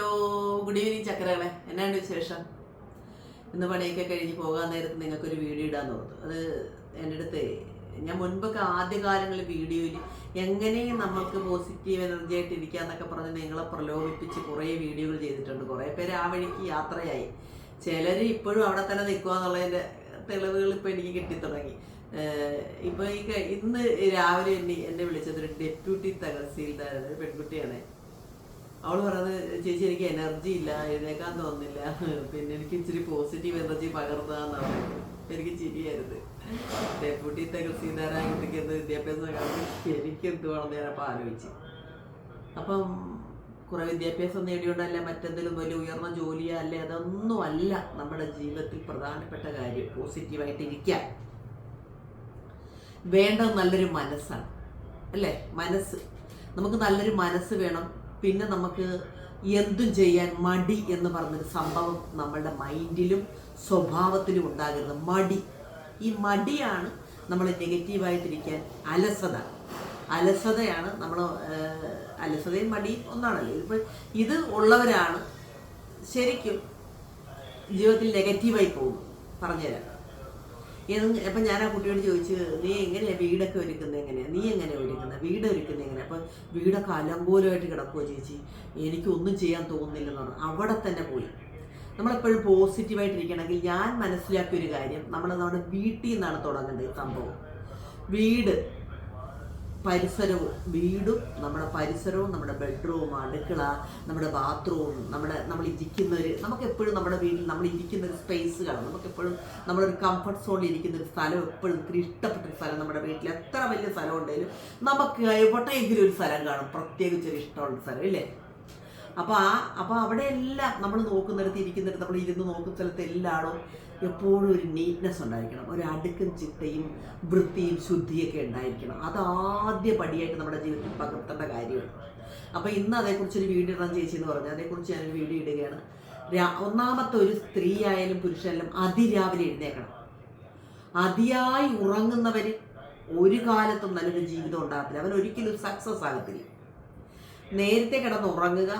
Hello good evening ചക്രകളെ എന്നാണ് വിശേഷം? ഇന്ന് പണിയൊക്കെ കഴിഞ്ഞ് പോകാൻ നേരത്ത് നിങ്ങൾക്കൊരു വീഡിയോ ഇടാൻ തോന്നുന്നു. അത് എന്റെ അടുത്ത് ഞാൻ മുൻപൊക്കെ ആദ്യകാലങ്ങളിൽ വീഡിയോയിൽ എങ്ങനെയും നമുക്ക് പോസിറ്റീവ് എനർജി ആയിട്ട് ഇരിക്കാന്നൊക്കെ പറഞ്ഞ് നിങ്ങളെ പ്രലോഭിപ്പിച്ച് കുറേ വീഡിയോകൾ ചെയ്തിട്ടുണ്ട്. കുറേ പേര് ആ വഴിക്ക് യാത്രയായി. ചിലർ ഇപ്പോഴും അവിടെ തന്നെ നിൽക്കുക എന്നുള്ളതിന്റെ തെളിവുകൾ ഇപ്പോൾ എനിക്ക് കിട്ടി തുടങ്ങി. ഇപ്പോൾ ഈ ഇന്ന് രാവിലെ എന്നെ എന്നെ വിളിച്ചത് ഒരു ഡെപ്യൂട്ടി തഹസീൽദാരാണ്. ഒരു പെൺകുട്ടിയാണ്. അവൾ പറയുന്നത് ചേച്ചി എനിക്ക് എനർജി ഇല്ല എഴുന്നേക്കാൻ തോന്നുന്നില്ല. പിന്നെ എനിക്ക് ഇച്ചിരി പോസിറ്റീവ് എനർജി പകർന്നതാന്നാണ് എനിക്ക് ചിരിയായിരുന്നു. ഡെപ്യൂട്ടി തഹസീൽദാരായ കുട്ടിക്ക് എന്ത് വിദ്യാഭ്യാസം കാണും? എനിക്ക് എന്തുവാണെന്ന് ഞാൻ ആലോചിച്ചു. അപ്പം കുറെ വിദ്യാഭ്യാസം നേടിയോണ്ടല്ല മറ്റെന്തെങ്കിലും വലിയ ഉയർന്ന ജോലിയോ അല്ലേ? അതൊന്നും അല്ല നമ്മുടെ ജീവിതത്തിൽ പ്രധാനപ്പെട്ട കാര്യം. പോസിറ്റീവായിട്ട് ഇരിക്കാൻ വേണ്ടത് നല്ലൊരു മനസ്സാണ്. അല്ലേ? മനസ്സ്. നമുക്ക് നല്ലൊരു മനസ്സ് വേണം. പിന്നെ നമുക്ക് എന്തും ചെയ്യാൻ മടി എന്ന് പറഞ്ഞൊരു സംഭവം നമ്മളുടെ മൈൻഡിലും സ്വഭാവത്തിലും ഉണ്ടാകരുത്. മടി. ഈ മടിയാണ് നമ്മൾ നെഗറ്റീവായിട്ടിരിക്കാൻ അലസത. അലസതയാണ് നമ്മൾ അലസതയും മടിയും ഒന്നാണല്ലോ. ഇപ്പം ഇത് ഉള്ളവരാണ് ശരിക്കും ജീവിതത്തിൽ നെഗറ്റീവായി പോകുന്നു. പറഞ്ഞുതരാം. എന്ന് അപ്പം ഞാൻ ആ കുട്ടിയോട് ചോദിച്ചു നീ എങ്ങനെയാ വീടൊക്കെ ഒരുക്കുന്നത് എങ്ങനെയാ നീ എങ്ങനെ ഒരുക്കുന്നത് വീട് ഒരുക്കുന്നത് എങ്ങനെയാ അപ്പം വീടൊക്കെ അലങ്കോലമായിട്ട് കിടക്കുമോ ചേച്ചി. എനിക്കൊന്നും ചെയ്യാൻ തോന്നുന്നില്ലെന്ന് പറഞ്ഞു. അവിടെ തന്നെ പോയി. നമ്മളെപ്പോഴും പോസിറ്റീവായിട്ടിരിക്കണമെങ്കിൽ ഞാൻ മനസ്സിലാക്കിയ ഒരു കാര്യം നമ്മൾ നമ്മുടെ വീട്ടിൽ നിന്നാണ് തുടങ്ങേണ്ടത് സംഭവം. വീട്. പരിസരവും വീടും നമ്മുടെ പരിസരവും നമ്മുടെ ബെഡ്റൂം അടുക്കള നമ്മുടെ ബാത്റൂം നമ്മുടെ നമ്മൾ ഇരിക്കുന്ന ഒരു നമുക്ക് എപ്പോഴും നമ്മുടെ വീട്ടിൽ നമ്മൾ ഇരിക്കുന്ന ഒരു സ്പേസ് കാണും. നമുക്ക് എപ്പോഴും നമ്മളൊരു കംഫർട്ട് സോണിൽ ഇരിക്കുന്ന ഒരു സ്ഥലം എപ്പോഴും ഒത്തിരി ഇഷ്ടപ്പെട്ട ഒരു സ്ഥലം നമ്മുടെ വീട്ടിൽ എത്ര വലിയ സ്ഥലം ഉണ്ടെങ്കിലും നമുക്ക് എവിടെയെങ്കിലും ഒരു സ്ഥലം കാണും. പ്രത്യേകിച്ച് ഒരു ഇഷ്ടമുള്ള സ്ഥലം ഇല്ലേ? അപ്പോൾ ആ അപ്പോൾ അവിടെ എല്ലാം നമ്മൾ നോക്കുന്നിടത്ത് ഇരിക്കുന്നിടത്ത് നമ്മൾ ഇരുന്ന് നോക്കുന്ന സ്ഥലത്ത് എല്ലായിടും എപ്പോഴും ഒരു നീറ്റ്നെസ് ഉണ്ടായിരിക്കണം. ഒരു അടുക്കും ചിട്ടയും വൃത്തിയും ശുദ്ധിയൊക്കെ ഉണ്ടായിരിക്കണം. അത് ആദ്യ പടിയായിട്ട് നമ്മുടെ ജീവിതത്തിൽ പകർത്തേണ്ട കാര്യമാണ്. അപ്പോൾ ഇന്ന് അതേക്കുറിച്ചൊരു വീഡിയോ ഇടാൻ ചേച്ചി എന്ന് പറഞ്ഞു. അതേക്കുറിച്ച് ഞാനൊരു വീഡിയോ ഇടുകയാണ്. ഒന്നാമത്തെ ഒരു സ്ത്രീ ആയാലും പുരുഷനായാലും അതിരാവിലെ എഴുന്നേക്കണം അതിയായി ഉറങ്ങുന്നവർ ഒരു കാലത്തും നല്ലൊരു ജീവിതം ഉണ്ടാകത്തില്ല. അവൻ ഒരിക്കലും സക്സസ് ആകത്തില്ല. നേരത്തെ കിടന്ന് ഉറങ്ങുക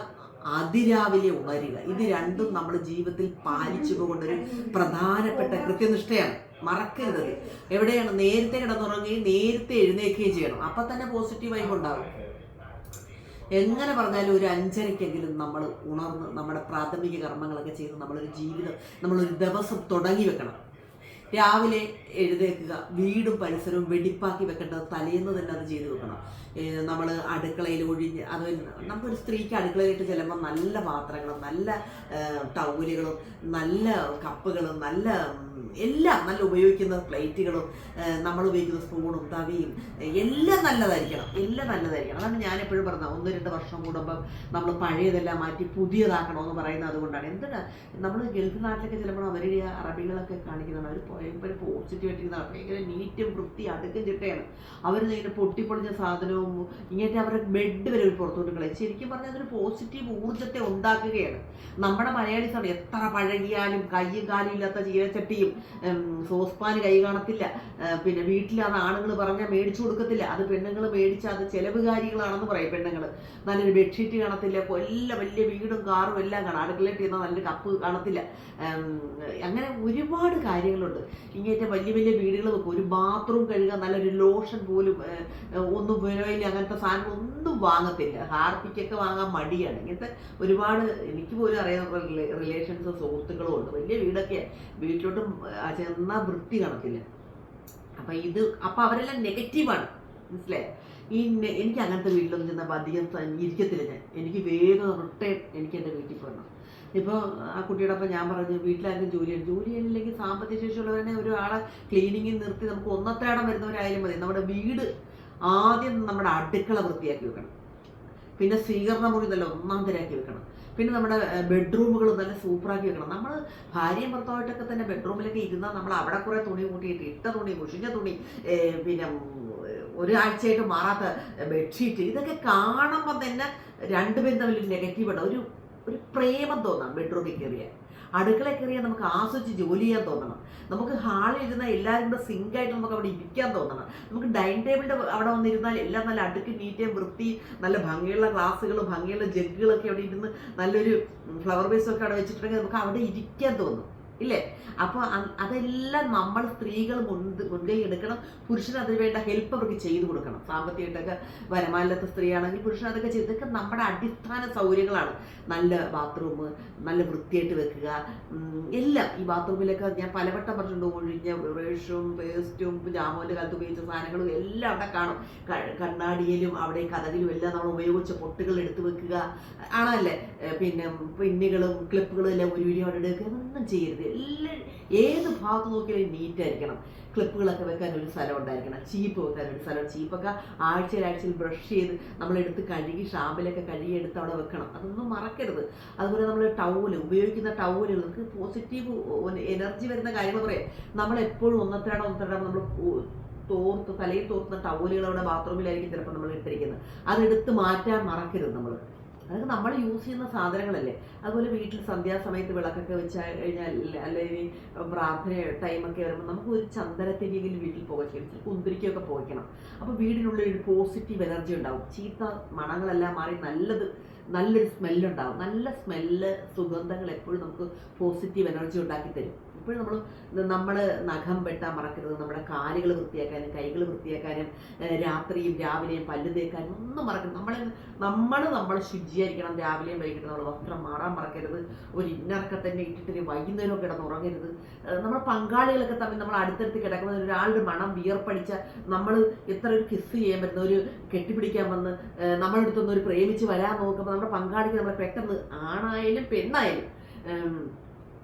അതിരാവിലെ ഉണരുക. ഇത് രണ്ടും നമ്മൾ ജീവിതത്തിൽ പാലിച്ചു പോകേണ്ട ഒരു പ്രധാനപ്പെട്ട കൃത്യനിഷ്ഠയാണ്. മറക്കരുത് എവിടെയാണ്? നേരത്തെ കിടന്നുറങ്ങുകയും നേരത്തെ എഴുന്നേൽക്കുകയും ചെയ്യണം. അപ്പൊ തന്നെ പോസിറ്റീവായി വൈബ് ഉണ്ടാവും. എങ്ങനെ പറഞ്ഞാലും ഒരു അഞ്ചരയ്ക്കെങ്കിലും നമ്മൾ ഉണർന്ന് നമ്മുടെ പ്രാഥമിക കർമ്മങ്ങളൊക്കെ ചെയ്ത് നമ്മളൊരു ജീവിതം നമ്മളൊരു ദിവസം തുടങ്ങി വെക്കണം. രാവിലെ എഴുന്നേൽക്കുക വീടും പരിസരവും വെടിപ്പാക്കി വെക്കേണ്ടത് തലേന്ന് തന്നെ അത് ചെയ്തു വെക്കണം. നമ്മൾ അടുക്കളയിൽ ഒഴിഞ്ഞ് അത് നമുക്കൊരു സ്ത്രീക്ക് അടുക്കളയിലിട്ട് ചെല്ലുമ്പോൾ നല്ല പാത്രങ്ങളും നല്ല ടൗലുകളും നല്ല കപ്പുകളും നല്ല എല്ലാം നല്ല ഉപയോഗിക്കുന്ന പ്ലേറ്റുകളും നമ്മൾ ഉപയോഗിക്കുന്ന സ്പൂണും തവിയും എല്ലാം നല്ലതായിരിക്കണം. എല്ലാം നല്ലതായിരിക്കണം. അതാണ് ഞാൻ എപ്പോഴും പറഞ്ഞത്. ഒന്ന് രണ്ട് വർഷം കൂടുമ്പം നമ്മൾ പഴയതെല്ലാം മാറ്റി പുതിയതാക്കണമെന്ന് പറയുന്നത് അതുകൊണ്ടാണ്. എന്തിനാ നമ്മൾ ഗൾഫ് നാട്ടിലൊക്കെ ചിലപ്പോൾ അവർ അറബികളൊക്കെ കാണിക്കുന്നതാണ് അവർ ഭയങ്കര പോസിറ്റീവ് ആയിട്ടിരിക്കുന്നതാണ് ഭയങ്കര നീറ്റും വൃത്തി അടുക്കും ചിട്ടയാണ്. അവർ ഇങ്ങനെ പൊട്ടിപ്പൊളിഞ്ഞ സാധനവും ഇങ്ങനത്തെ അവരുടെ ബെഡ് വരെ ഒരു പുറത്തോട്ട് കളയും. ശരിക്കും പറഞ്ഞാൽ അതൊരു പോസിറ്റീവ് ഊർജത്തെ ഉണ്ടാക്കുകയാണ്. നമ്മുടെ മലയാളി സമയം എത്ര പഴകിയാലും കയ്യും കാലും ഇല്ലാത്ത ചീരച്ചട്ടിയും ഉം, സോസ്പാന് കൈ കാണത്തില്ല. പിന്നെ വീട്ടിൽ അത് ആണുങ്ങൾ പറഞ്ഞാൽ മേടിച്ചു കൊടുക്കത്തില്ല. അത് പെണ്ണുങ്ങൾ മേടിച്ച അത് ചെലവുകാരികളാണെന്ന് പറയും പെണ്ണുങ്ങൾ. നല്ലൊരു ബെഡ്ഷീറ്റ് കാണത്തില്ല. എല്ലാ വലിയ വീടും കാറും എല്ലാം കാണാം. അടുക്കളയിൽ ചെയ്യുന്ന നല്ലൊരു കപ്പ് കാണത്തില്ല. അങ്ങനെ ഒരുപാട് കാര്യങ്ങളുണ്ട്. ഇങ്ങനത്തെ വലിയ വലിയ വീടുകൾ വെക്കും. ഒരു ബാത്റൂം കഴുകാൻ നല്ലൊരു ലോഷൻ പോലും ഒന്നും വിലയില്ല. അങ്ങനത്തെ സാധനം ഒന്നും വാങ്ങത്തില്ല ഹാർപ്പിക്കൊക്കെ വാങ്ങാൻ മടിയാണ്. ഇങ്ങനത്തെ ഒരുപാട് എനിക്ക് പോലും അറിയാവുന്ന റിലേഷൻസ് സുഹൃത്തുക്കളും ഉണ്ട്. വലിയ വീടൊക്കെ വീട്ടിലോട്ടും ചെന്നാ വൃത്തി കണക്കില്ല അപ്പൊ ഇത് അപ്പൊ അവരെല്ലാം നെഗറ്റീവാണ് മനസ്സിലായോ? ഈ എനിക്ക് അങ്ങനത്തെ വീട്ടിലൊന്നും ചെന്നപ്പോൾ അധികം ഇരിക്കത്തില്ല ഞാൻ. എനിക്ക് വേഗം റിട്ടേൺ എനിക്ക് എന്റെ വീട്ടിൽ പോകണം ഇപ്പോൾ ആ കുട്ടിയോടൊപ്പം ഞാൻ പറഞ്ഞു വീട്ടിലാർക്കും ജോലി ചെയ്യില്ലെങ്കിൽ സാമ്പത്തിക ശേഷിയുള്ളവരെ ഒരാളെ ക്ലീനിങ്ങിൽ നിർത്തി നമുക്ക് ഒന്നത്തേടം വരുന്നവരായാലും മതി. നമ്മുടെ വീട് ആദ്യം നമ്മുടെ അടുക്കള വൃത്തിയാക്കി വെക്കണം. പിന്നെ സ്വീകരണ മുറി നല്ല ഒന്നാം തരാക്കി വെക്കണം. പിന്നെ നമ്മുടെ ബെഡ്റൂമുകൾ നല്ല സൂപ്പറാക്കി വെക്കണം. നമ്മൾ ഭാര്യയും ഭർത്താവായിട്ടൊക്കെ തന്നെ ബെഡ്റൂമിലൊക്കെ ഇരുന്നാൽ നമ്മൾ അവിടെ കുറെ തുണി കൂട്ടിയിട്ട് ഇട്ട തുണി മുഷിഞ്ഞ തുണി പിന്നെ ഒരാഴ്ചയായിട്ട് മാറാത്ത ബെഡ്ഷീറ്റ് ഇതൊക്കെ കാണുമ്പോൾ തന്നെ രണ്ടുപേരും തമ്മിൽ നെഗറ്റീവ് ഉണ്ടാവും. ഒരു ഒരു പ്രേമം തോന്നാം ബെഡ്റൂമിൽ കയറിയാൽ അടുക്കളയിൽ കയറിയാൽ നമുക്ക് ആസ്വദിച്ച് ജോലി ചെയ്യാൻ തോന്നണം. നമുക്ക് ഹാളിൽ ഇരുന്നാൽ എല്ലാവരും കൂടെ സിങ്കായിട്ട് നമുക്ക് അവിടെ ഇരിക്കാൻ തോന്നണം. നമുക്ക് ഡൈനിങ് ടേബിളിന്റെ അവിടെ വന്നിരുന്നാൽ എല്ലാം നല്ല അടുക്കി നീറ്റേം വൃത്തി നല്ല ഭംഗിയുള്ള ഗ്ലാസ്സുകളും ഭംഗിയുള്ള ജഗ്ഗുകളൊക്കെ അവിടെ ഇരുന്ന് നല്ലൊരു ഫ്ലവർ ബേസൊക്കെ അവിടെ വെച്ചിട്ടുണ്ടെങ്കിൽ നമുക്ക് അവിടെ ഇരിക്കാൻ തോന്നും. ഇല്ലേ? അപ്പോൾ അതെല്ലാം നമ്മൾ സ്ത്രീകൾ മുൻകൈ എടുക്കണം. പുരുഷൻ അതിന് വേണ്ട ഹെൽപ്പ് അവർക്ക് ചെയ്തു കൊടുക്കണം. സാമ്പത്തികമായിട്ടൊക്കെ വരുമാനത്തെ സ്ത്രീയാണെങ്കിൽ പുരുഷൻ അതൊക്കെ ചെയ്ത് ഇതൊക്കെ നമ്മുടെ അടിസ്ഥാന സൗകര്യങ്ങളാണ്. നല്ല ബാത്റൂം നല്ല വൃത്തിയായിട്ട് വെക്കുക. എല്ലാം ഈ ബാത്റൂമിലൊക്കെ ഞാൻ പലവട്ടം പറഞ്ഞിട്ടുണ്ട്. ഒഴിഞ്ഞ ബ്രഷും പേസ്റ്റും ജാമോന്റെ കാലത്ത് ഉപയോഗിച്ച സാധനങ്ങളും എല്ലാം അവിടെ കാണും. കണ്ണാടിയിലും അവിടെ കഥകിലും എല്ലാം നമ്മൾ ഉപയോഗിച്ച പൊട്ടുകൾ എടുത്തു വെക്കുക. ആണല്ലേ? പിന്നെ പിന്നുകളും ക്ലിപ്പുകളും എല്ലാം ഒരു വീഡിയോ എടുക്കുക ഒന്നും ചെയ്യരുത്. എല്ലാം ഏത് ഭാഗത്ത് നോക്കിയാലും നീറ്റായിരിക്കണം ക്ലിപ്പുകളൊക്കെ വെക്കാൻ ഒരു സ്ഥലം ഉണ്ടായിരിക്കണം. ചീപ്പ് വെക്കാൻ ഒരു സ്ഥലം. ചീപ്പൊക്കെ ആഴ്ചയിൽ ആഴ്ചയിൽ ബ്രഷ് ചെയ്ത് നമ്മളെടുത്ത് കഴുകി ഷാമ്പിലൊക്കെ കഴുകി എടുത്ത് അവിടെ വെക്കണം. അതൊന്നും മറക്കരുത്. അതുപോലെ നമ്മൾ ടൗൽ ഉപയോഗിക്കുന്ന ടൗലുകൾ നമുക്ക് പോസിറ്റീവ് എനർജി വരുന്ന കാര്യങ്ങൾ പറയാം. നമ്മളെപ്പോഴും ഒന്നത്തിരാടം ഒന്നത്തിരാടം നമ്മൾ തോർത്ത് തലയിൽ തോർത്തുന്ന ടൗലുകൾ അവിടെ ബാത്റൂമിലായിരിക്കും ചിലപ്പോൾ നമ്മൾ ഇട്ടിരിക്കുന്നത്. അതെടുത്ത് മാറ്റാൻ മറക്കരുത് നമ്മൾ അതൊക്കെ നമ്മൾ യൂസ് ചെയ്യുന്ന സാധനങ്ങളല്ലേ? അതുപോലെ വീട്ടിൽ സന്ധ്യാസമയത്ത് വിളക്കൊക്കെ വെച്ച് കഴിഞ്ഞാൽ അല്ലെങ്കിൽ പ്രാർത്ഥന ടൈമൊക്കെ വരുമ്പോൾ നമുക്ക് ഒരു ചന്ദനത്തിരിയെങ്കിലും വീട്ടിൽ പോകണം കുന്തിരിക്കൊക്കെ പോയിക്കണം. അപ്പോൾ വീടിനുള്ളിൽ ഒരു പോസിറ്റീവ് എനർജി ഉണ്ടാവും. ചീത്ത മണങ്ങളെല്ലാം മാറി നല്ലത് നല്ലൊരു സ്മെല്ലുണ്ടാവും നല്ല സ്മെല്ല് സുഗന്ധങ്ങൾ എപ്പോഴും നമുക്ക് പോസിറ്റീവ് എനർജി ഉണ്ടാക്കി തരും. എപ്പോഴും നമ്മൾ നമ്മൾ നഖം വെട്ടാൻ മറക്കരുത്. നമ്മുടെ കാലുകൾ വൃത്തിയാക്കാനും കൈകൾ വൃത്തിയാക്കാനും രാത്രിയും രാവിലെയും പല്ല് തേക്കാനും ഒന്നും മറക്കരുത്. നമ്മളെ നമ്മൾ നമ്മൾ ശുചിയായിരിക്കണം. രാവിലെയും വൈകിട്ട് നമ്മൾ വസ്ത്രം മാറാൻ മറക്കരുത്. ഒരു ഇന്നറൊക്കെ തന്നെ ഇട്ടിട്ട് വൈകുന്നേരം കിടന്ന് ഉറങ്ങരുത്. നമ്മൾ പങ്കാളികളൊക്കെ തമ്മിൽ നമ്മൾ അടുത്തടുത്ത് കിടക്കുന്ന ഒരാളുടെ മണം വിയർപ്പടിച്ച നമ്മൾ എത്ര ഒരു കിസ് ചെയ്യാൻ പറ്റുന്ന ഒരു കെട്ടിപ്പിടിക്കാൻ വന്ന് നമ്മളുടെ നമ്മുടെ അടുത്തൊന്ന് ഒരു പ്രേമിച്ച് വരാൻ നോക്കുമ്പോൾ നമ്മുടെ പങ്കാളിക്ക് നമ്മളെ പെട്ടെന്ന് ആണായാലും പെണ്ണായാലും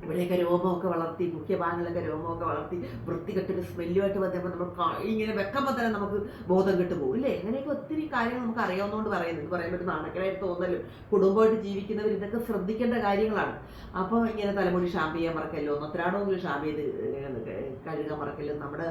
ഇവിടെയൊക്കെ രോമമൊക്കെ വളർത്തി മുഖ്യഭാഗങ്ങളിലൊക്കെ രോമമൊക്കെ വളർത്തി വൃത്തികെട്ടൊരു സ്മെല്ലുമായിട്ട് വന്നപ്പോൾ നമ്മൾ ഇങ്ങനെ വെക്കുമ്പോൾ തന്നെ നമുക്ക് ബോധം കെട്ട് പോകും. ഇല്ലേ? അങ്ങനെയൊക്കെ ഒത്തിരി കാര്യങ്ങൾ നമുക്ക് അറിയാവുന്നതുകൊണ്ട് പറയുന്നത്. പറയാൻ പറ്റുന്ന നാണക്കേടായിട്ട് തോന്നലും. കുടുംബമായിട്ട് ജീവിക്കുന്നവർ ഇതൊക്കെ ശ്രദ്ധിക്കേണ്ട കാര്യങ്ങളാണ്. അപ്പോൾ ഇങ്ങനെ തലമുടി ഷാമ്പ് ചെയ്യാൻ മറക്കല്ലോ? ഒന്നൊത്തരാടെങ്കിലും ഷാമ്പ് ചെയ്ത് കഴുകാൻ മറക്കല്ലോ? നമ്മുടെ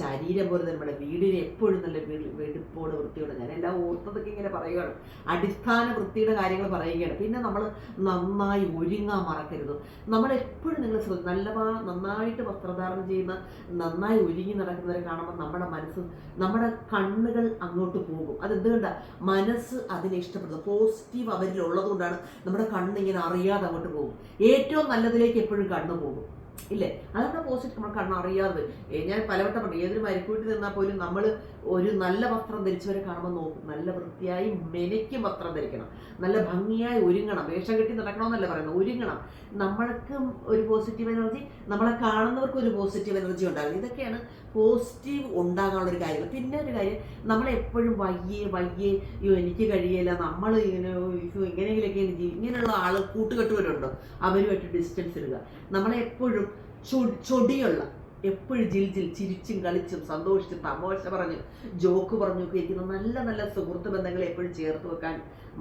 ശരീരം പോലെ നമ്മുടെ വീടിനെ എപ്പോഴും നല്ല വെടുപ്പോടെ വൃത്തിയോടെ ഞാൻ എല്ലാം ഓർത്തതൊക്കെ ഇങ്ങനെ പറയുകയാണ് അടിസ്ഥാന വൃത്തിയുടെ കാര്യങ്ങൾ പറയുകയാണ്. പിന്നെ നമ്മൾ നന്നായി ഒരുങ്ങാൻ മറക്കരുത്. നമ്മൾ എപ്പോഴും നിങ്ങൾ നല്ല നന്നായിട്ട് വസ്ത്രധാരണം ചെയ്യുന്ന നന്നായി ഒരുങ്ങി നടക്കുന്നവരെ കാണുമ്പോൾ നമ്മുടെ മനസ്സ് നമ്മുടെ കണ്ണുകൾ അങ്ങോട്ട് പോകും. അതെന്തുകൊണ്ടാണ് മനസ്സ് അതിനെ ഇഷ്ടപ്പെടുന്നത് പോസിറ്റീവ് അവരിൽ ഉള്ളതുകൊണ്ടാണ് നമ്മുടെ കണ്ണ് ഇങ്ങനെ അറിയാതെ അങ്ങോട്ട് പോകും. ഏറ്റവും നല്ലതിലേക്ക് എപ്പോഴും കണ്ണു പോകും. ഇല്ലേ? അതാണ് പോസിറ്റ് നമ്മൾ കണ്ണറിയാതെ ഞാൻ പലവട്ടം പറഞ്ഞു ഏതൊരു മരിക്കൂട്ടി നിന്നാൽ പോലും നമ്മൾ ഒരു നല്ല വസ്ത്രം ധരിച്ചവരെ കാണുമ്പോൾ നോക്കും. നല്ല വൃത്തിയായി മെനയ്ക്കും വസ്ത്രം ധരിക്കണം. നല്ല ഭംഗിയായി ഒരുങ്ങണം. വേഷം കെട്ടി നടക്കണമെന്നല്ല പറയുന്നത്. ഒരുങ്ങണം. നമ്മൾക്കും ഒരു പോസിറ്റീവ് എനർജി നമ്മളെ കാണുന്നവർക്കും ഒരു പോസിറ്റീവ് എനർജി ഉണ്ടാകും ഇതൊക്കെയാണ് പോസിറ്റീവ് ഉണ്ടാകാനുള്ള ഒരു പിന്നെ ഒരു കാര്യം നമ്മളെപ്പോഴും വയ്യേ വയ്യേ അയ്യോ എനിക്ക് കഴിയില്ല നമ്മൾ ഇങ്ങനെ അയ്യോ ഇങ്ങനെയെങ്കിലൊക്കെ എനിക്ക് ഇങ്ങനെയുള്ള ആൾ കൂട്ടുകെട്ടുവരുണ്ടോ അവരുമായിട്ട് ഡിസ്റ്റൻസ് ഇടുക. നമ്മളെപ്പോഴും ചൊടിയുള്ള എപ്പോഴും ജിൽ ജിൽ ചിരിച്ചും കളിച്ചും സന്തോഷിച്ചും തമാശ പറഞ്ഞു ജോക്ക് പറഞ്ഞു ഇരിക്കുന്ന നല്ല നല്ല സുഹൃത്ത് ബന്ധങ്ങളെ എപ്പോഴും ചേർത്ത് വെക്കാൻ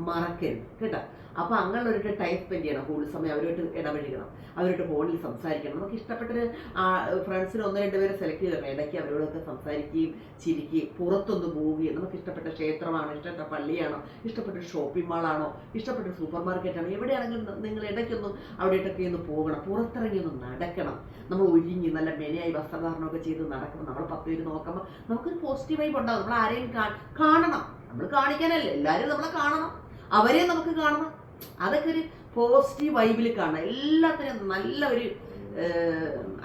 മറക്കരുത്. കേട്ടോ? അപ്പോൾ അങ്ങനെയുള്ളവരുടെ ടൈം സ്പെൻഡ് ചെയ്യണം. കൂടുതൽ സമയം അവരുമായിട്ട് ഇടപഴകണം. അവരുടെ ഫോണിൽ സംസാരിക്കണം. നമുക്ക് ഇഷ്ടപ്പെട്ടൊരു ഫ്രണ്ട്സിന് ഒന്ന് രണ്ട് പേരെ സെലക്ട് ചെയ്തോ ഇടയ്ക്ക് അവരോടൊക്കെ സംസാരിക്കുകയും ചിരിക്കുകയും പുറത്തൊന്ന് പോവുകയും നമുക്ക് ഇഷ്ടപ്പെട്ട ക്ഷേത്രമാണോ ഇഷ്ടപ്പെട്ട പള്ളിയാണോ ഇഷ്ടപ്പെട്ട ഷോപ്പിംഗ് മാളാണോ ഇഷ്ടപ്പെട്ട സൂപ്പർ മാർക്കറ്റാണോ എവിടെയാണെങ്കിലും നിങ്ങൾ ഇടയ്ക്കൊന്ന് അവിടെയിട്ടൊക്കെ ഒന്ന് പോകണം. പുറത്തിറങ്ങി ഒന്ന് നടക്കണം. നമ്മൾ ഒരുങ്ങി നല്ല മെനയായി വസ്ത്രധാരണമൊക്കെ ചെയ്ത് നടക്കുമ്പോൾ നമ്മൾ പത്ത് പേര് നോക്കുമ്പോൾ നമുക്കൊരു പോസിറ്റീവ് വൈബ് ഉണ്ടാകും നമ്മൾ ആരെയും കാണണം. നമ്മൾ കാണിക്കാനല്ല. എല്ലാവരും നമ്മളെ കാണണം. അവരെ നമുക്ക് കാണണം. അതൊക്കെ ഒരു പോസിറ്റീവ് വൈബിൽ കാണാം. എല്ലാത്തിനും നല്ല ഒരു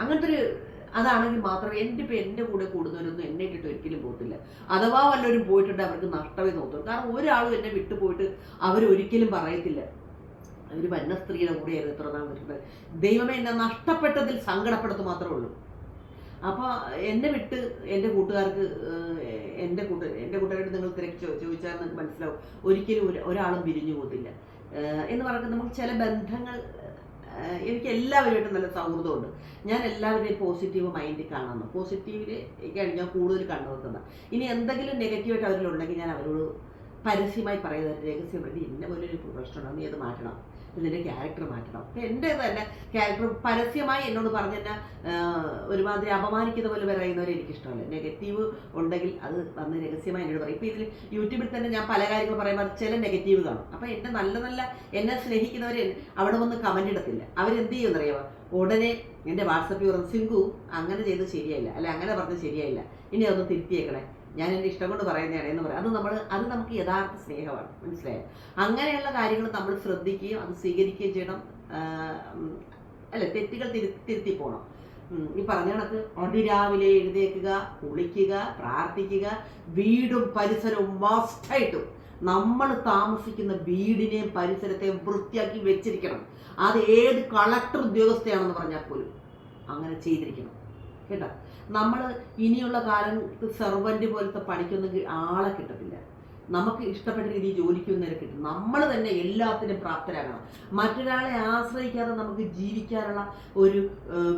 അങ്ങനത്തെ ഒരു അതാണെങ്കിൽ മാത്രമേ എന്റെ ഇപ്പം എന്റെ കൂടെ കൂടുന്നവരൊന്നും എന്നെ ഇട്ടിട്ട് ഒരിക്കലും പോകത്തില്ല. അഥവാ വല്ലവരും പോയിട്ടുണ്ട് അവർക്ക് നഷ്ടമേ നോക്കും കാരണം ഒരാളും എന്നെ വിട്ടു പോയിട്ട് അവരൊരിക്കലും പറയത്തില്ല. അവർ വന്ന സ്ത്രീയുടെ കൂടെയായിരുന്നു എത്ര നാൾ വരുന്നത്. ദൈവമേ എന്നെ നഷ്ടപ്പെട്ടതിൽ സങ്കടപ്പെടുത്തു മാത്രമേ ഉള്ളൂ. അപ്പോൾ എന്നെ വിട്ട് എന്റെ കൂട്ടുകാർക്ക് എന്റെ കൂട്ട് എന്റെ കൂട്ടുകാരോട് നിങ്ങൾ തിരക്ക് ചോദിച്ചാൽ നിങ്ങൾക്ക് മനസ്സിലാവും. ഒരിക്കലും ഒരാളും പിരിഞ്ഞു പോകത്തില്ല. എന്ന് പറയുന്നത് നമുക്ക് ചില ബന്ധങ്ങൾ എനിക്ക് എല്ലാവരുമായിട്ടും നല്ല സൗഹൃദമുണ്ട്. ഞാൻ എല്ലാവരുടെയും പോസിറ്റീവ് മൈൻഡിൽ കാണുന്നു. പോസിറ്റീവിലേക്കാണ് ഞാൻ കൂടുതൽ കണ്ടുവെക്കുന്നത് ഇനി എന്തെങ്കിലും നെഗറ്റീവായിട്ട് അവരിലുണ്ടെങ്കിൽ ഞാൻ അവരോട് പരസ്യമായി പറയുന്നത് വേണ്ടി ഇന്ന പോലെ ഒരു പ്രശ്നമുണ്ടോ നീ അത് മാറ്റണം. ഇതിന്റെ ക്യാരക്ടർ മാറ്റണം. അപ്പം എന്റെ തന്നെ ക്യാരക്ടർ പരസ്യമായി എന്നോട് പറഞ്ഞ തന്നെ ഒരുമാതിരി അപമാനിക്കുന്ന പോലെ പറയുന്നവരെ എനിക്കിഷ്ടമല്ല. നെഗറ്റീവ് ഉണ്ടെങ്കിൽ അത് വന്ന് രഹസ്യമായി എന്നോട് പറയും. ഇപ്പോൾ ഇതിൽ യൂട്യൂബിൽ തന്നെ ഞാൻ പല കാര്യങ്ങൾ പറയുമ്പോൾ ചില നെഗറ്റീവ് കാണും. അപ്പോൾ എന്റെ നല്ല നല്ല എന്നെ സ്നേഹിക്കുന്നവർ അവിടെ വന്ന് കമന്റ് ഇടത്തില്ല. അവരെന്ത് ചെയ്യുമെന്നറിയാമോ ഉടനെ എന്റെ വാട്സപ്പിൽ പറഞ്ഞു സിങ്കു അങ്ങനെ ചെയ്ത് ശരിയായില്ല. അല്ലെ അങ്ങനെ പറഞ്ഞത് ശരിയായില്ല. ഇനി അതൊന്ന് തിരുത്തിയേക്കണേ. ഞാൻ എന്റെ ഇഷ്ടം കൊണ്ട് പറയുന്നതാണ് എന്ന് പറയാം. അത് നമ്മൾ അത് നമുക്ക് യഥാർത്ഥ സ്നേഹമാണ്. മനസ്സിലായോ? അങ്ങനെയുള്ള കാര്യങ്ങൾ നമ്മൾ ശ്രദ്ധിക്കുകയും അത് സ്വീകരിക്കുകയും ചെയ്യണം. അല്ല തെറ്റുകൾ തിരു തിരുത്തി പോകണം ഈ പറഞ്ഞ കണക്ക് അതിരാവിലെ എഴുന്നേൽക്കുക കുളിക്കുക പ്രാർത്ഥിക്കുക വീടും പരിസരവും മസ്റ്റായിട്ടും നമ്മൾ താമസിക്കുന്ന വീടിനെയും പരിസരത്തെയും വൃത്തിയാക്കി വെച്ചിരിക്കണം. അത് ഏത് കളക്ടർ ഉദ്യോഗസ്ഥയാണെന്ന് പറഞ്ഞാൽ പോലും അങ്ങനെ ചെയ്തിരിക്കണം. കേട്ടോ? നമ്മൾ ഇനിയുള്ള കാലത്ത് സെർവന്റ് പോലത്തെ പണിക്കൊന്നും ആളെ കിട്ടത്തില്ല. നമുക്ക് ഇഷ്ടപ്പെട്ട രീതിയിൽ ജോലിക്കുന്നവരെ കിട്ടും. നമ്മൾ തന്നെ എല്ലാത്തിനും പ്രാപ്തരാകണം. മറ്റൊരാളെ ആശ്രയിക്കാതെ നമുക്ക് ജീവിക്കാനുള്ള ഒരു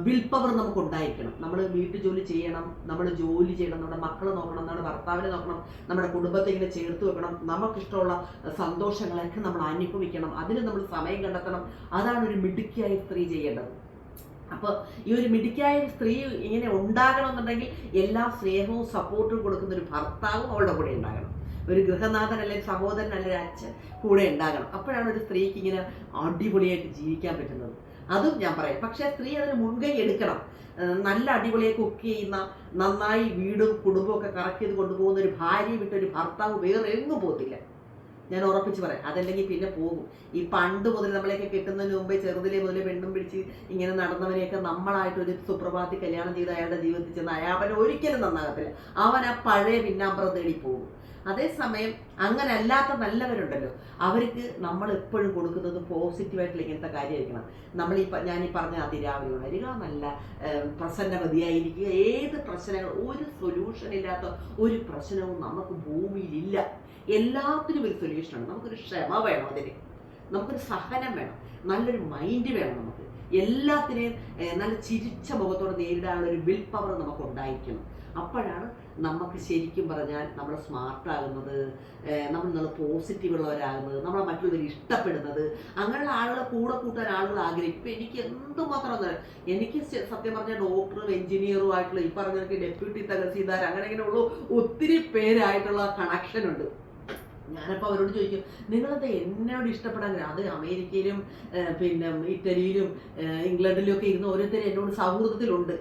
വിൽ പവർ നമുക്ക് ഉണ്ടായിരിക്കണം നമ്മൾ വീട്ടു ജോലി ചെയ്യണം നമ്മൾ ജോലി ചെയ്യണം നമ്മുടെ മക്കളെ നോക്കണം നമ്മുടെ ഭർത്താവിനെ നോക്കണം നമ്മുടെ കുടുംബത്തെ ഇങ്ങനെ ചേർത്ത് വെക്കണം. നമുക്കിഷ്ടമുള്ള സന്തോഷങ്ങളൊക്കെ നമ്മൾ അനുഭവിക്കണം. അതിന് നമ്മൾ സമയം കണ്ടെത്തണം. അതാണ് ഒരു മിടുക്കിയായ സ്ത്രീ ചെയ്യേണ്ടത്. അപ്പോൾ ഈ ഒരു മിടുക്കിയായ സ്ത്രീ ഇങ്ങനെ ഉണ്ടാകണമെന്നുണ്ടെങ്കിൽ എല്ലാ സ്നേഹവും സപ്പോർട്ടും കൊടുക്കുന്ന ഒരു ഭർത്താവും അവളുടെ കൂടെ ഉണ്ടാകണം. ഒരു ഗൃഹനാഥൻ അല്ലെങ്കിൽ സഹോദരൻ അല്ലെങ്കിൽ അച്ഛൻ കൂടെ ഉണ്ടാകണം. അപ്പോഴാണ് ഒരു സ്ത്രീക്ക് ഇങ്ങനെ അടിപൊളിയായിട്ട് ജീവിക്കാൻ പറ്റുന്നത്. അതും ഞാൻ പറയാം. പക്ഷേ സ്ത്രീ അതിന് മുൻകൈ എടുക്കണം. നല്ല അടിപൊളിയെ കുക്ക് ചെയ്യുന്ന നന്നായി വീടും കുടുംബവും ഒക്കെ കറക്റ്റ് ചെയ്ത് കൊണ്ടുപോകുന്ന ഒരു ഭാര്യ വിട്ട് ഒരു ഭർത്താവ് വേറെ എങ്ങും പോകത്തില്ല. ഞാൻ ഉറപ്പിച്ച് പറയാം. അതല്ലെങ്കിൽ പിന്നെ പോകും. ഈ പണ്ട് മുതൽ നമ്മളെയൊക്കെ കിട്ടുന്നതിന് മുമ്പേ ചെറുതിലെ മുതലേ പെണ്ണും പിടിച്ച് ഇങ്ങനെ നടന്നവനെയൊക്കെ നമ്മളായിട്ട് ഒരു സുപ്രഭാതി കല്യാണം ചെയ്ത് അയാളുടെ ജീവിതത്തിൽ ചെന്ന് അയാൾ ഒരിക്കലും നന്നാകത്തില്ല. അവൻ ആ പഴയ പിന്നാമ്പുറം തേടി പോകും. അതേസമയം അങ്ങനെ അല്ലാത്ത നല്ലവരുണ്ടല്ലോ. അവർക്ക് നമ്മൾ എപ്പോഴും കൊടുക്കുന്നത് പോസിറ്റീവായിട്ടുള്ള ഇങ്ങനത്തെ കാര്യമായിരിക്കണം. നമ്മൾ ഈ ഞാൻ ഈ പറഞ്ഞ അതിരാവിലെ ഉണരുക നല്ല ഏം, പ്രസന്നവതിയായിരിക്കുക ഏത് പ്രശ്നങ്ങൾ ഒരു സൊല്യൂഷൻ ഇല്ലാത്ത ഒരു പ്രശ്നവും നമുക്ക് ഭൂമിയിലില്ല. എല്ലാത്തിനും ഒരു സൊല്യൂഷനാണ് നമുക്കൊരു ക്ഷമ വേണം അതിന്. നമുക്കൊരു സഹനം വേണം. നല്ലൊരു മൈൻഡ് വേണം നമുക്ക്. എല്ലാത്തിനെയും നല്ല ചിരിച്ച മുഖത്തോടെ നേരിടാനുള്ള ഒരു വിൽ പവർ നമുക്ക് ഉണ്ടായിരിക്കണം. അപ്പോഴാണ് നമുക്ക് ശരിക്കും പറഞ്ഞാൽ നമ്മൾ സ്മാർട്ടാകുന്നത് നമ്മൾ നല്ല പോസിറ്റീവ് ഉള്ളവരാകുന്നത് നമ്മളെ മറ്റുള്ളവർ ഇഷ്ടപ്പെടുന്നത് അങ്ങനെയുള്ള ആളുകളെ കൂടെ കൂട്ടാൻ ആളുകൾ ആഗ്രഹിക്കും. ഇപ്പം എനിക്ക് എന്തുമാത്രം എനിക്ക് സത്യം പറഞ്ഞാൽ ഡോക്ടറും എഞ്ചിനീയറും ആയിട്ടുള്ള ഈ പറഞ്ഞ ഡെപ്യൂട്ടി തഹസീൽദാർ അങ്ങനെ ഇങ്ങനെയുള്ള ഒത്തിരി പേരായിട്ടുള്ള കണക്ഷൻ ഉണ്ട്. ഞാനപ്പോൾ അവരോട് ചോദിക്കും നിങ്ങളത് എന്നോട് ഇഷ്ടപ്പെടാൻ അത് അമേരിക്കയിലും പിന്നെ ഇറ്റലിയിലും ഇംഗ്ലണ്ടിലും ഒക്കെ ഇരുന്ന് ഓരോരുത്തരും എന്നോട് സൗഹൃദത്തിലുണ്ട്.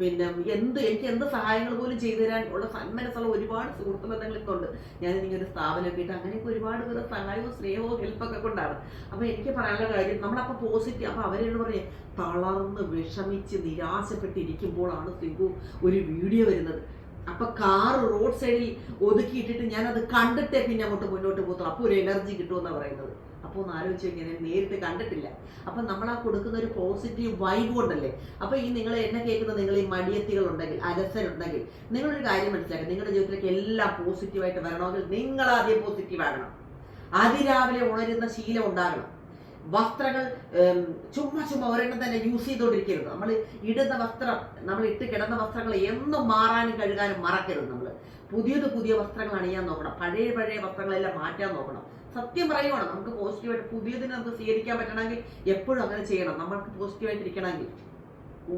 പിന്നെ എന്ത് എനിക്ക് എന്ത് സഹായങ്ങൾ പോലും ചെയ്തു തരാൻ ഉള്ള സന്മനസ്സുള്ള ഒരുപാട് സുഹൃത്ത് ബന്ധങ്ങൾ ഇന്നുണ്ട് ഞാൻ ഒരു സ്ഥാപനമൊക്കെ ഇട്ട് അങ്ങനെയൊക്കെ ഒരുപാട് പേര് സഹായവും സ്നേഹവും ഹെൽപ്പൊക്കെ കൊണ്ടാണ്. അപ്പോൾ എനിക്ക് പറയാനുള്ള കാര്യം നമ്മളപ്പോൾ പോസിറ്റീവ് അപ്പോൾ അവരോട് പറയാം തളർന്ന് വിഷമിച്ച് നിരാശപ്പെട്ടിരിക്കുമ്പോഴാണ് സിംഗു ഒരു വീഡിയോ വരുന്നത്. അപ്പൊ കാർ റോഡ് സൈഡിൽ ഒതുക്കിയിട്ടിട്ട് ഞാൻ അത് കണ്ടിട്ടേ പിന്നെ അങ്ങോട്ട് മുന്നോട്ട് പോകത്തുള്ളൂ. അപ്പോൾ ഒരു എനർജി കിട്ടുമെന്നാണ് പറയുന്നത്. അപ്പോൾ ഒന്ന് ആലോചിച്ച് ഞാൻ നേരിട്ട് കണ്ടിട്ടില്ല. അപ്പം നമ്മൾ ആ കൊടുക്കുന്ന ഒരു പോസിറ്റീവ് വൈബ് കൊണ്ടല്ലേ? അപ്പോൾ ഈ നിങ്ങൾ എന്നെ കേൾക്കുന്ന നിങ്ങൾ ഈ മടിയത്തികൾ ഉണ്ടെങ്കിൽ അലസരുണ്ടെങ്കിൽ നിങ്ങളൊരു കാര്യം മനസ്സിലാക്കുക നിങ്ങളുടെ ജീവിതത്തിലേക്ക് എല്ലാം പോസിറ്റീവായിട്ട് വരണമെങ്കിൽ നിങ്ങൾ ആദ്യം പോസിറ്റീവ് ആകണം. അതിരാവിലെ ഉണരുന്ന ശീലം ഉണ്ടാകണം. വസ്ത്രങ്ങൾ ചുമ്മാ ചുമ്മാ ഒരെണ്ണം തന്നെ യൂസ് ചെയ്തുകൊണ്ടിരിക്കരുത്. നമ്മൾ ഇടുന്ന വസ്ത്രം നമ്മൾ ഇട്ട് കിടന്ന വസ്ത്രങ്ങൾ എന്നും മാറാനും കഴുകാനും മറക്കരുത് നമ്മൾ. പുതിയത് പുതിയ വസ്ത്രങ്ങൾ അണിയാൻ നോക്കണം. പഴയ പഴയ വസ്ത്രങ്ങളെല്ലാം മാറ്റാൻ നോക്കണം. സത്യം പറയുവാണ് നമുക്ക് പോസിറ്റീവായിട്ട് പുതിയതിനെ നമുക്ക് സ്വീകരിക്കാൻ പറ്റണമെങ്കിൽ എപ്പോഴും അങ്ങനെ ചെയ്യണം. നമ്മൾക്ക് പോസിറ്റീവായിട്ട് ഇരിക്കണമെങ്കിൽ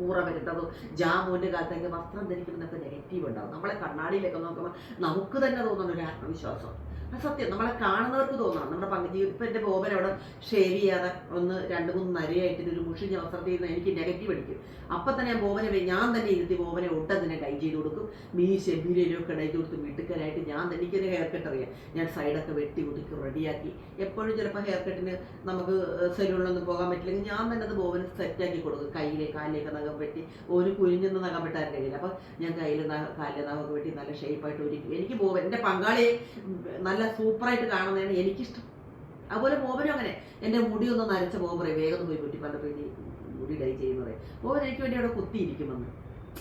ഊറ വരുന്നതും. ജാമൂന്റെ കാലത്തേക്ക് വസ്ത്രം ധരിക്കുന്നതൊക്കെ നെഗറ്റീവ് ഉണ്ടാവും. നമ്മളെ കണ്ണാടിയിലൊക്കെ നോക്കുമ്പോൾ നമുക്ക് തന്നെ തോന്നുന്ന ഒരു ആത്മവിശ്വാസം. അത് സത്യം. നമ്മളെ കാണുന്നവർക്ക് തോന്നണം നമ്മുടെ പങ്ക് ഇപ്പം എന്റെ ബോബൻ അവിടെ ഷേവ് ചെയ്യാതെ ഒന്ന് രണ്ട് മൂന്ന് നരയായിട്ട് ഒരു മുഷിഞ്ഞ വസ്ത്രത്തിൽ നിന്ന് എനിക്ക് നെഗറ്റീവ് അടിക്കും. അപ്പം തന്നെ ഞാൻ ബോബനെ ഞാൻ തന്നെ ഇരുത്തി ബോബനെ ഒട്ടും തന്നെ കൈ ചെയ്ത് കൊടുക്കും. മീശ ഒക്കെ ഡൈ കൊടുത്ത് മിടുക്കനായിട്ട് ഞാൻ തന്നെ എനിക്കൊരു ഹെയർ കട്ട് അറിയാം. ഞാൻ സൈഡൊക്കെ വെട്ടി ഒതുക്കി റെഡിയാക്കി എപ്പോഴും ചിലപ്പോൾ ഹെയർ കട്ടിന് നമുക്ക് സെലൂണിലൊന്നും പോകാൻ പറ്റില്ലെങ്കിൽ ഞാൻ തന്നെ അത് ബോബന് സെറ്റാക്കി കൊടുക്കും. കയ്യിലേക്ക് കാലിലേക്ക് നഖം വെട്ടി ഒരു കുനിഞ്ഞൊന്നും നഖം വെട്ടാൻ കഴിയില്ല അപ്പൊ ഞാൻ കയ്യിൽ കാലിലെ നഖമൊക്കെ വെട്ടി നല്ല ഷേപ്പായിട്ട് ഒരുക്കി. എനിക്ക് ബോബൻ എന്റെ പങ്കാളിയെ നല്ല സൂപ്പറായിട്ട് കാണുന്നതാണ് എനിക്കിഷ്ടം. അതുപോലെ പോവനും അങ്ങനെ. എന്റെ മുടി ഒന്ന് നരച്ച പറയും വേഗം പോയി കുട്ടി പലപ്പോൾ ഇനി മുടി ഡൈ ചെയ്യുന്നത് പോവൻ എനിക്ക് വേണ്ടി അവിടെ കുത്തിയിരിക്കുമെന്ന്.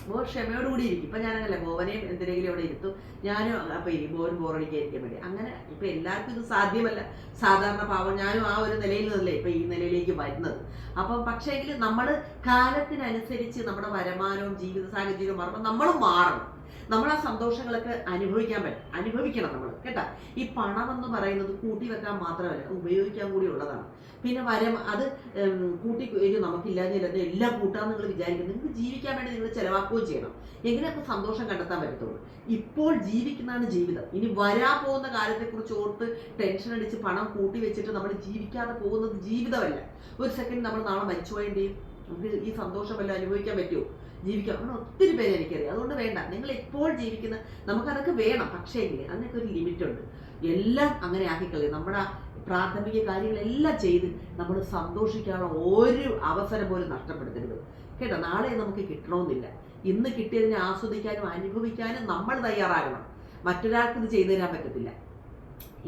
ബോബൻ ക്ഷമയോട് കൂടി ഇരിക്കും ഇപ്പം ഞാനങ്ങനെ ബോവനെയും എന്തിനെങ്കിലും അവിടെ ഇരുത്തും. ഞാനും അപ്പം ഇരി ബോവൻ ബോറടിക്കാതിരിക്കാൻ വേണ്ടി. അങ്ങനെ ഇപ്പം എല്ലാവർക്കും ഇത് സാധ്യമല്ല. സാധാരണ പാവം ഞാനും ആ ഒരു നിലയിൽ നിന്നല്ലേ ഇപ്പം ഈ നിലയിലേക്ക് വരുന്നത്. അപ്പം പക്ഷേങ്കിൽ നമ്മൾ കാലത്തിനനുസരിച്ച് നമ്മുടെ വരുമാനവും ജീവിത സാഹചര്യവും മാറുമ്പോൾ നമ്മൾ മാറണം. നമ്മൾ ആ സന്തോഷങ്ങളൊക്കെ അനുഭവിക്കാൻ പറ്റും. അനുഭവിക്കണം നമ്മൾ കേട്ടാ? ഈ പണം എന്ന് പറയുന്നത് കൂട്ടി വെക്കാൻ മാത്രമല്ല ഉപയോഗിക്കാൻ കൂടി ഉള്ളതാണ്. പിന്നെ വരം അത് കൂട്ടി ഇത് നമുക്കില്ലാതെ എല്ലാം കൂട്ടാന്ന് നിങ്ങൾ വിചാരിക്കുന്നു. നിങ്ങൾക്ക് ജീവിക്കാൻ വേണ്ടി നിങ്ങൾ ചിലവാക്കുകയും ചെയ്യണം. എങ്ങനെ സന്തോഷം കണ്ടെത്താൻ പറ്റത്തുള്ളൂ? ഇപ്പോൾ ജീവിക്കുന്നതാണ് ജീവിതം. ഇനി വരാൻ പോകുന്ന കാലത്തെക്കുറിച്ച് ഓർത്ത് ടെൻഷൻ അടിച്ച് പണം കൂട്ടി വെച്ചിട്ട് നമ്മൾ ജീവിക്കാതെ പോകുന്നത് ജീവിതമല്ല. ഒരു സെക്കൻഡ് നമ്മൾ നാളെ മരിച്ചു ചെയ്യും? നമുക്ക് ഈ സന്തോഷം അനുഭവിക്കാൻ പറ്റുമോ? ജീവിക്കാം അങ്ങനെ ഒത്തിരി പേര് എനിക്കറിയാം. അതുകൊണ്ട് വേണ്ട. നിങ്ങൾ ഇപ്പോൾ ജീവിക്കുന്ന നമുക്കതൊക്കെ വേണം. പക്ഷേ അതിനൊക്കെ ഒരു ലിമിറ്റുണ്ട്. എല്ലാം അങ്ങനെ ആക്കിക്കളയും. നമ്മുടെ പ്രാഥമിക കാര്യങ്ങളെല്ലാം ചെയ്ത് നമ്മൾ സന്തോഷിക്കാനുള്ള ഒരു അവസരം പോലും നഷ്ടപ്പെടുത്തരുത്. കേട്ടോ? നാളെ നമുക്ക് കിട്ടണമെന്നില്ല. ഇന്ന് കിട്ടിയതിനെ ആസ്വദിക്കാനും അനുഭവിക്കാനും നമ്മൾ തയ്യാറാകണം. മറ്റൊരാൾക്ക് ഇത് ചെയ്തു തരാൻ പറ്റത്തില്ല.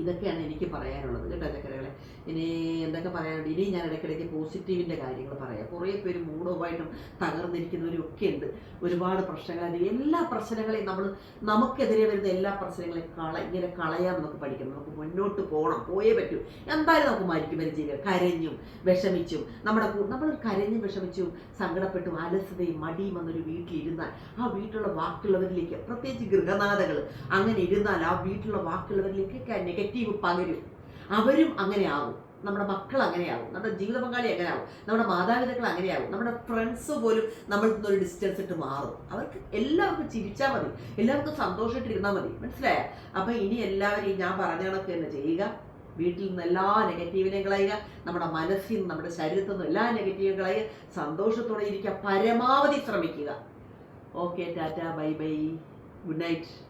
ഇതൊക്കെയാണ് എനിക്ക് പറയാനുള്ളത് കേട്ടോ ചക്കരകളെ. ഇനി എന്തൊക്കെ പറയാനുണ്ട്? ഇനി ഞാൻ ഇടയ്ക്കിടയ്ക്ക് പോസിറ്റീവിന്റെ കാര്യങ്ങൾ പറയാം. കുറേ പേര് മൂടവുമായിട്ടും തകർന്നിരിക്കുന്നവരും ഒക്കെ ഉണ്ട്. ഒരുപാട് പ്രശ്നങ്ങൾ. എല്ലാ പ്രശ്നങ്ങളെയും നമ്മൾ നമുക്കെതിരെ വരുന്ന എല്ലാ പ്രശ്നങ്ങളെയും കള ഇങ്ങനെ കളയാൻ നമുക്ക് പഠിക്കണം. നമുക്ക് മുന്നോട്ട് പോകണം. പോയേ പറ്റൂ. എന്തായാലും നമുക്ക് മരിക്കും വരെ ചെയ്യുക കരഞ്ഞും വിഷമിച്ചും. നമ്മുടെ നമ്മൾ കരഞ്ഞും വിഷമിച്ചും സങ്കടപ്പെട്ടും അലസതയും മടിയും വന്നൊരു വീട്ടിലിരുന്നാൽ ആ വീട്ടിലുള്ള ബാക്കിയുള്ളവരിലേക്ക് പ്രത്യേകിച്ച് ഗൃഹനാഥകൾ അങ്ങനെ ഇരുന്നാൽ ആ വീട്ടിലുള്ള ബാക്കിയുള്ളവരിലേക്കൊക്കെ നെഗറ്റീവ് പകരും. അവരും അങ്ങനെ ആവും നമ്മുടെ മക്കൾ അങ്ങനെയാവും. നമ്മുടെ ജീവിത പങ്കാളി അങ്ങനെയാവും. നമ്മുടെ മാതാപിതാക്കൾ അങ്ങനെയാവും. നമ്മുടെ ഫ്രണ്ട്സ് പോലും നമ്മൾ ഒരു ഡിസ്റ്റൻസ് ഇട്ട് മാറും. അവർക്ക് എല്ലാവർക്കും ചിരിച്ചാൽ മതി. എല്ലാവർക്കും സന്തോഷമായിട്ടിരുന്നാൽ മതി. മനസ്സിലായ? അപ്പം ഇനി എല്ലാവരെയും ഞാൻ പറഞ്ഞ കണക്ക് തന്നെ ചെയ്യുക. വീട്ടിൽ നിന്ന് എല്ലാ നെഗറ്റീവിനെയും കളയുക. നമ്മുടെ മനസ്സിൽ നിന്ന് നമ്മുടെ ശരീരത്തിൽ നിന്ന് എല്ലാ നെഗറ്റീവും കളയുക. സന്തോഷത്തോടെ ഇരിക്കുക. പരമാവധി ശ്രമിക്കുക. Okay tata. Bye bye. Good night.